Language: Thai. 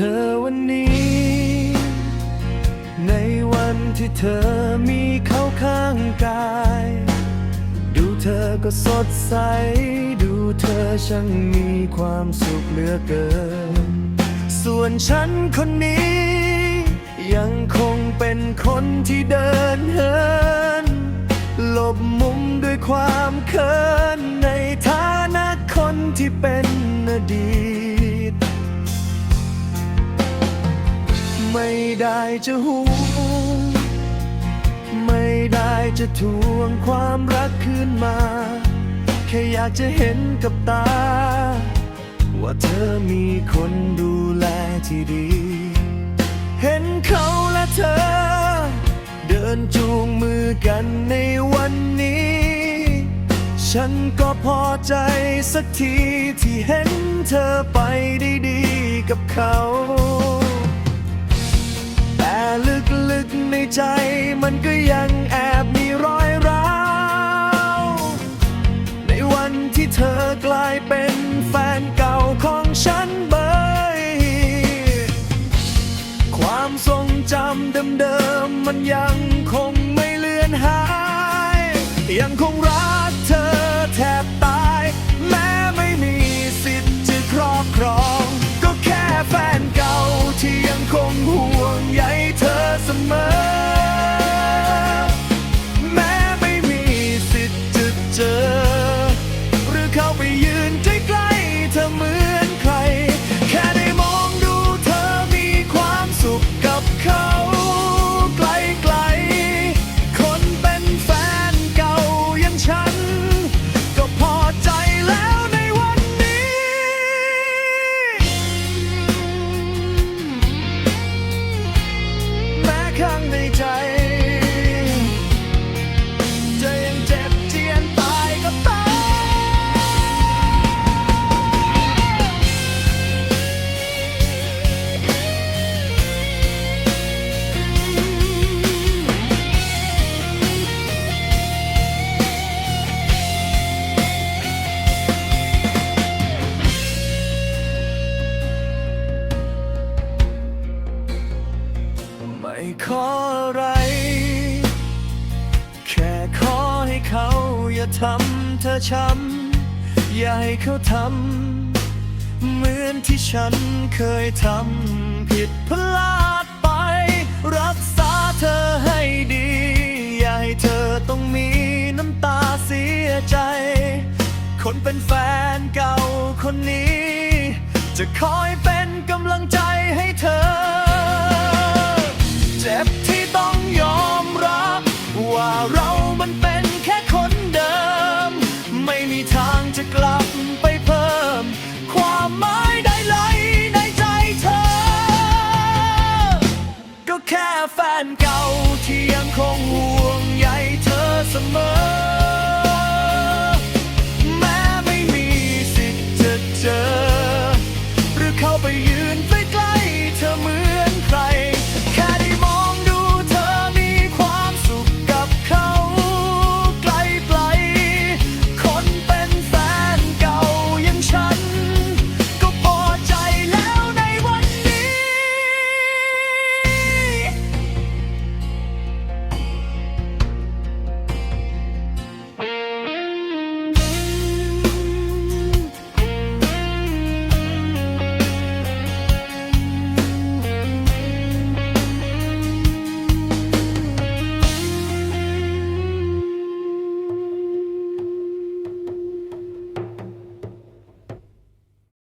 เธอวันนี้ ในวันที่เธอมีเขาข้างกาย ดูเธอก็สดใส ดูเธอช่างมีความสุขเหลือเกิน ส่วนฉันคนนี้ ยังคงเป็นคนที่เดินเหินหลบมุมด้วยความเขินในฐานะคนที่เป็นอดีต ไม่ได้จะหวงไม่ได้จะทวงความรักคืนมา แค่อยากจะเห็นกับตา ว่าเธอมีคนดูแลที่ดี เห็นเขาและเธอ เดินจูงมือกันในวันนี้ ฉันก็พอใจสักทีที่เห็นเธอไปได้ดีกับเขา ใจมันก็ยังแอบมีรอยร้าว ในวันที่เธอกลายเป็นแฟนเก่าของฉันเบยความทรงจำเดิมๆมันยังคงไม่เลือนหาย ยังคงรักเธอแทบ ไม่ขออะไร แค่ขอให้เขาอย่าทำเธอช้ำ อย่าให้เขาทำ เหมือนที่ฉันเคยทำผิดพลาดไป รักษาเธอให้ดี อย่าให้เธอต้องมีน้ำตาเสียใจ คนเป็นแฟนเก่าคนนี้ จะคอยเป็นกำลังใจ เรา